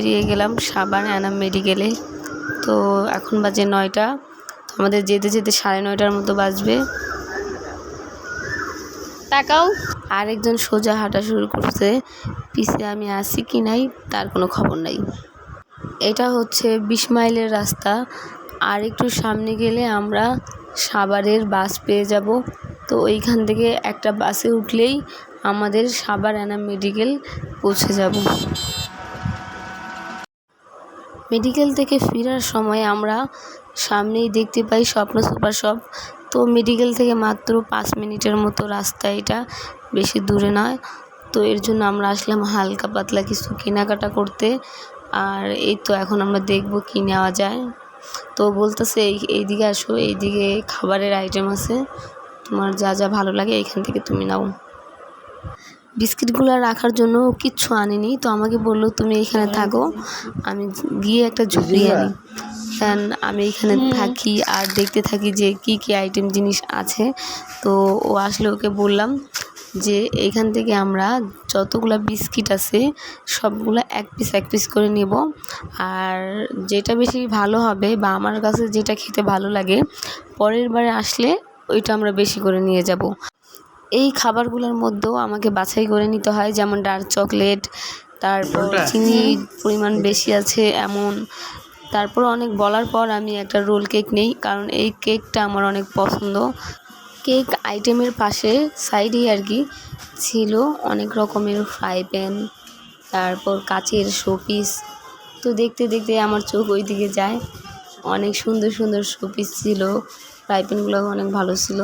বেরিয়ে গেলাম সাবান অ্যানাম মেডিকেলে। তো এখন বাজে নয়টা। তো আমাদের যেতে যেতে সাড়ে নয়টার মতো বাজবে। তাকাও। আরেকজন সোজা হাঁটা শুরু করছে। পিছে আমি আসি কি নাই তার কোনো খবর নাই। এটা হচ্ছে বিশ মাইলের রাস্তা। আর একটু সামনে গেলে আমরা সাবারের বাস পেয়ে যাব। তো ওইখান থেকে একটা বাসে উঠলেই আমাদের সাবার অ্যানাম মেডিকেল পৌঁছে যাব। মেডিকেল থেকে ফেরার সময় আমরা সামনেই দেখতে পাই স্বপ্ন সুপার শপ। তো মেডিকেল থেকে মাত্র পাঁচ মিনিটের মতো রাস্তা এটা, বেশি দূরে নয়। তো এর জন্য আমরা আসলাম হালকা পাতলা কিছু কেনাকাটা করতে। আর এই তো এখন আমরা দেখব কী নেওয়া যায়। তো বলতেছে এই, এইদিকে আসো, এইদিকে খাবারের আইটেম আছে। তোমার যা যা ভালো লাগে এইখান থেকে তুমি নাও। বিস্কিটগুলো রাখার জন্য কিচ্ছু আনিনি। তো আমাকে বলল তুমি এখানে থাকো আমি গিয়ে একটা ঝুড়ি আনি। দেন আমি এখানে থাকি আর দেখতে থাকি যে কি কি আইটেম জিনিস আছে। তো ও আসলে ওকে বললাম যে এইখান থেকে আমরা যতগুলো বিস্কিট আছে সবগুলো এক পিস এক পিস করে নেব। আর যেটা বেশি ভালো হবে বা আমার কাছে যেটা খেতে ভালো লাগে পরের বারে আসলে ওইটা আমরা বেশি করে নিয়ে যাব। এই খাবারগুলোর মধ্যেও আমাকে বাছাই করে নিতে হয়। যেমন ডার্ক চকলেট তারপর চিনির পরিমাণ বেশি আছে এমন। তারপর অনেক বলার পর আমি একটা রোল কেক নেই কারণ এই কেকটা আমার অনেক পছন্দ। কেক আইটেমের পাশে সাইডেই আর কি ছিল অনেক রকমের ফ্রাই প্যান তারপর কাচের শোপিস তো দেখতে দেখতে আমার চোখ ওই দিকে যায়। অনেক সুন্দর সুন্দর শোপিস ছিল। ফ্রাই প্যানগুলো অনেক ভালো ছিল।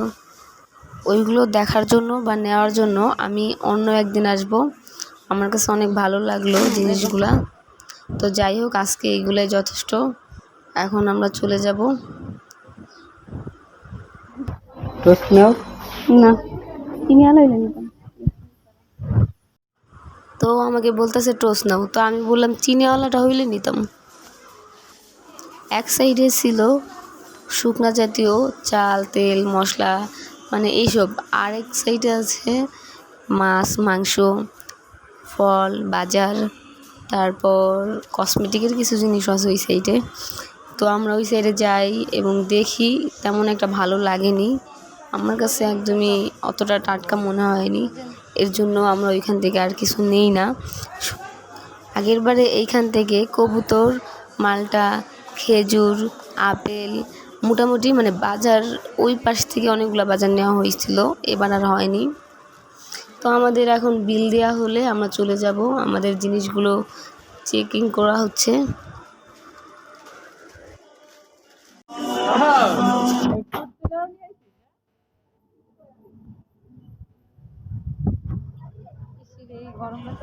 ওইগুলো দেখার জন্য বা নেওয়ার জন্য আমি অন্য একদিন আসব। আমার কাছে অনেক ভালো লাগল জিনিসগুলা। তো যাই হোক আজকে এইগুলোই যথেষ্ট। এখন আমরা চলে যাব। টোস্ট নাও? না। তো আমাকে বলতেছে টোস নাও। তো আমি বললাম চিনিওয়ালাটা হইলে নিতাম। এক সাইডে ছিল শুকনা জাতীয় চাল তেল মশলা মানে এইসব। আরেক সাইডে আছে মাছ, মাংস, ফল, বাজার, তারপর কসমেটিকের কিছু জিনিস আছে ওই সাইডে তো আমরা ওই সাইডে যাই এবং দেখি, তেমন একটা ভালো লাগেনি। আমার কাছে একদমই অতটা টাটকা মনে হয়নি। এর জন্য আমরা ওইখান থেকে আর কিছু নেই না। আগের বারে এইখান থেকে কবুতর, মালটা, খেজুর, আপেল মোটামুটি মানে বাজার, ওই পাশ থেকে অনেকগুলো বাজার নেওয়া হয়েছিল, এবার আর হয়নি। তো আমাদের এখন বিল দেওয়া হলে আমরা চলে যাব, আমাদের জিনিসগুলো চেকিং করা হচ্ছে।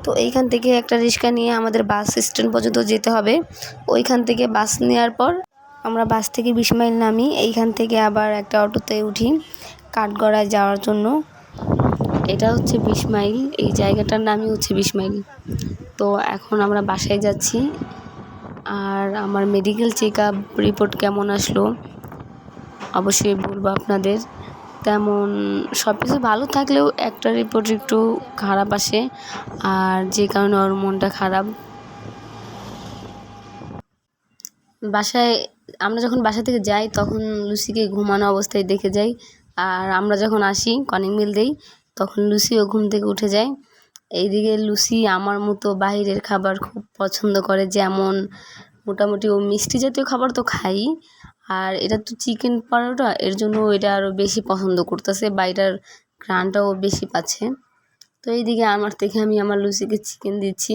তো এইখান থেকে একটা রিক্সা নিয়ে আমাদের বাস স্ট্যান্ড পর্যন্ত যেতে হবে। ওইখান থেকে বাস নেওয়ার পর আমরা বাস থেকে বিশ মাইল নামি, এইখান থেকে আবার একটা অটোতে উঠি কাঠগড়ায় যাওয়ার জন্য। এটা হচ্ছে বিশ মাইল, এই জায়গাটার নামই হচ্ছে বিশ মাইল। তো এখন আমরা বাসায় যাচ্ছি। আর আমার মেডিকেল চেক আপ রিপোর্ট কেমন আসলো? অবশ্যই বলব আপনাদের। তেমন সব কিছু ভালো থাকলেও একটা রিপোর্ট একটু খারাপ আসে, আর যে কারণে ওর মনটা খারাপ। বাসায় আমরা যখন বাসা থেকে যাই, তখন লুসিকে ঘুমানো অবস্থায় দেখে যাই। আর আমরা যখন আসি কনিং মিল দেই, তখন লুসিও ঘুম থেকে উঠে যায়। এইদিকে লুসি আমার মতো বাইরের খাবার খুব পছন্দ করে, যেমন মোটামুটি ও মিষ্টি জাতীয় খাবার তো খাই। আর এটা তো চিকেন পরোটা, এর জন্য এটা আরও বেশি পছন্দ করতেছে বা এটার ঘ্রাণটাও বেশি পাচ্ছে। তো এইদিকে আমার থেকে আমি আমার লুচিকে চিকেন দিচ্ছি।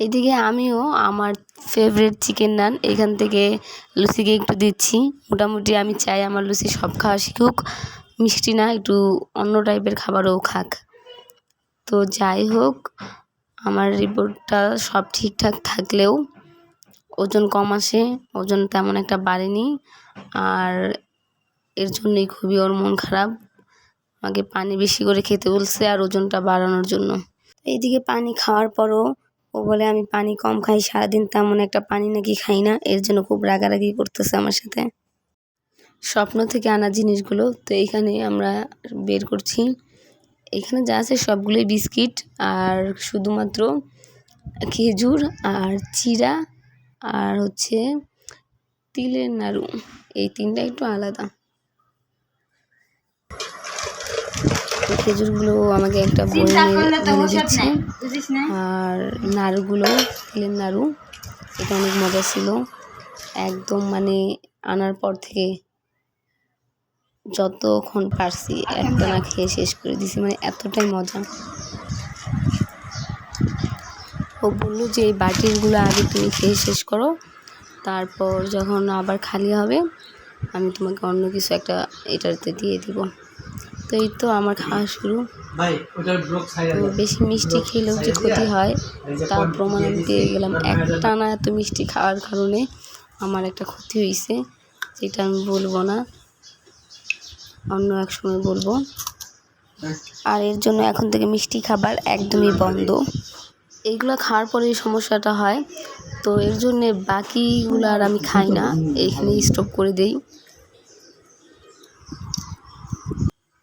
এইদিকে আমিও আমার ফেভারিট চিকেন নান এখান থেকে লুচিকে একটু দিচ্ছি। মোটামুটি আমি চাই আমার লুচি সব খাওয়া শিখুক, মিষ্টি না, একটু অন্য টাইপের খাবারও খাক। তো যাই হোক, আমার রিপোর্টটা সব ঠিকঠাক থাকলেও ওজন কম আসে, ওজন তেমন একটা বাড়েনি, আর এর জন্যই খুবই ওর মন খারাপ। আমাকে পানি বেশি করে খেতে বলছে আর ওজনটা বাড়ানোর জন্য। এইদিকে পানি খাওয়ার পরও ও বলে, আমি পানি কম খাই, সারাদিন তেমন একটা পানি নাকি খাই না। এর জন্য খুব রাগারাগি করতেছে আমার সাথে। স্বপ্ন থেকে আনা জিনিসগুলো, তো এইখানে আমরা বের করছি। এখানে যা আছে সবগুলোই বিস্কিট আর শুধুমাত্র খেজুর আর চিরা আর হচ্ছে তিলের নাড়ু। এই তিনটা একটু আলাদা। তো খেজুরগুলো আমাকে একটা বয়ে এনে দিচ্ছে আর নাড়ুগুলো তিলের নাড়ু এটা অনেক মজা ছিল। একদম মানে আনার পর থেকে যতক্ষণ পারছি একটা না খেয়ে শেষ করে দিছি মানে এতটাই মজা। ও বলল যে এই বাটিরগুলো আগে তুমি খেয়ে শেষ করো তারপর যখন আবার খালি হবে আমি তোমাকে অন্য কিছু একটা এটাতে দিয়ে দিব। তো এই তো আমার খাওয়া শুরু। তো বেশি মিষ্টি খেলেও যে ক্ষতি হয়, তার প্রমাণ আমি গেলাম। একটানা এত মিষ্টি খাওয়ার কারণে আমার একটা ক্ষতি হয়েছে যেটা আমি বলব না। অন্য এক সময় বলব। আর এর জন্য এখন থেকে মিষ্টি খাবার একদমই বন্ধ। এইগুলো খাওয়ার পরে সমস্যাটা হয়, তো এর জন্যে বাকিগুলো আর আমি খাই না। এইখানে স্টপ করে দেই।